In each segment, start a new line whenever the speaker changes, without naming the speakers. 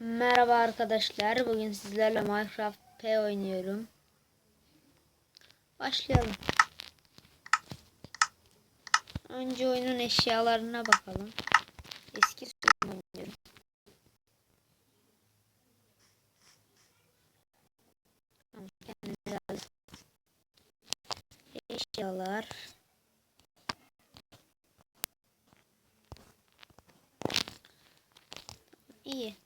Merhaba arkadaşlar. Bugün sizlerle Minecraft P oynuyorum. Başlayalım. Önce oyunun eşyalarına bakalım. Eski sürüm oynuyorum. Eşyalar. İyi.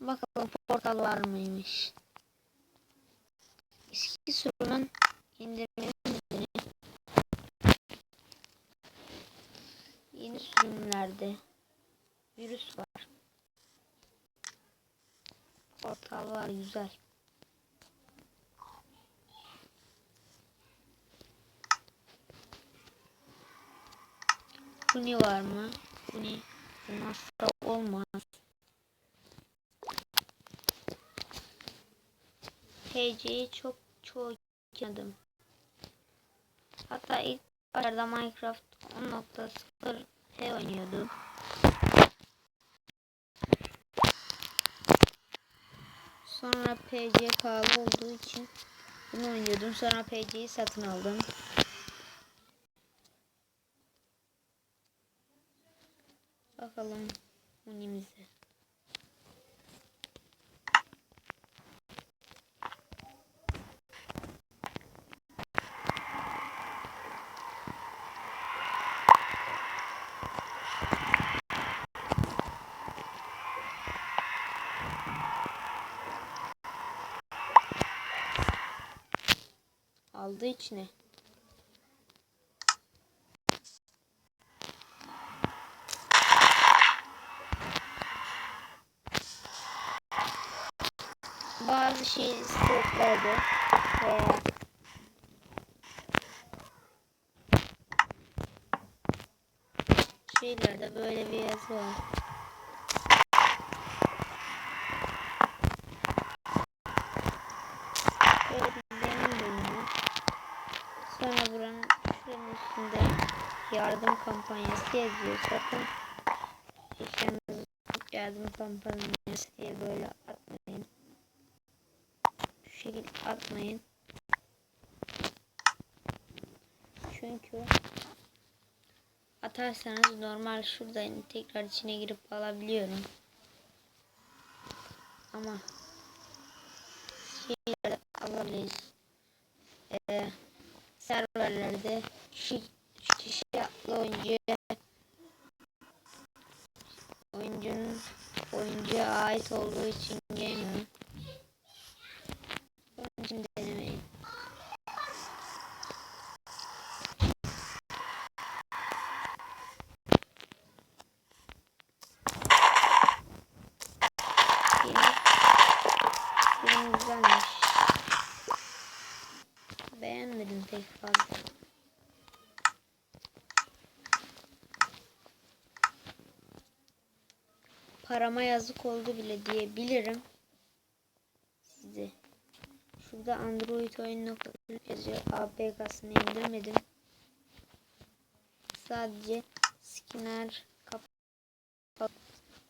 Bakalım portal var mıymış. Eski sürümün indirmenin yeni sürümlerde virüs var. Portal var güzel. Huni var mı? Huni olmazsa olmaz. PC'yi çok çok oynadım. Hatta ilk başlarda Minecraft 10.0 P oynuyordum. Sonra PC pahalı olduğu için bunu oynuyordum. Sonra PC'yi satın aldım. Bakalım Aldı içine. Bazı şey isteklerde veya şeylerde böyle bir yazı var. Böyle bir zemin bölümü. Sonra buranın şuranın üstünde yardım kampanyası yazıyor. Sakın eşyanızı yardım kampanyası diye böyle atmayın. Şu şekilde atmayın. Çünkü atarsanız normal şuradan tekrar içine girip alabiliyorum. Ama şeyleri alabiliriz. Ee, serverlerde kişi, kişi atlı oyuncu oyuncunun oyuncuya ait olduğu için gelmiyor. Onun için denemeyin. Film güzelmiş. Beğenmedim pek fazla. Parama yazık oldu bile diyebilirim. Size. Şurada Android oyun yazıyor. APK'sını indirmedim. Sadece skinner.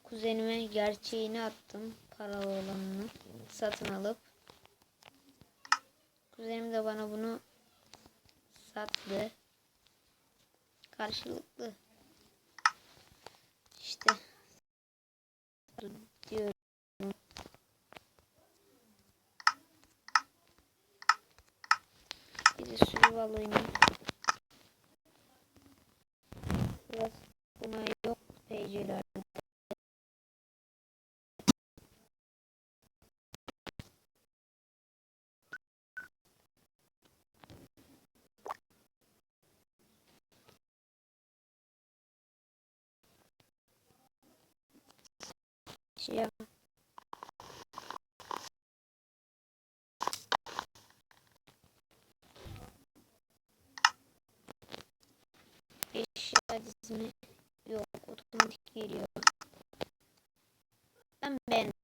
Kuzenime gerçeğini attım. Paralı olanını satın alıp. Kuzenim de bana bunu sattı. Karşılıklı. İşte diyorum. Bir de survival oyunu. Burası buna yok PC'lerde. Mi? Yok otomatik geliyor. Ben beğendim.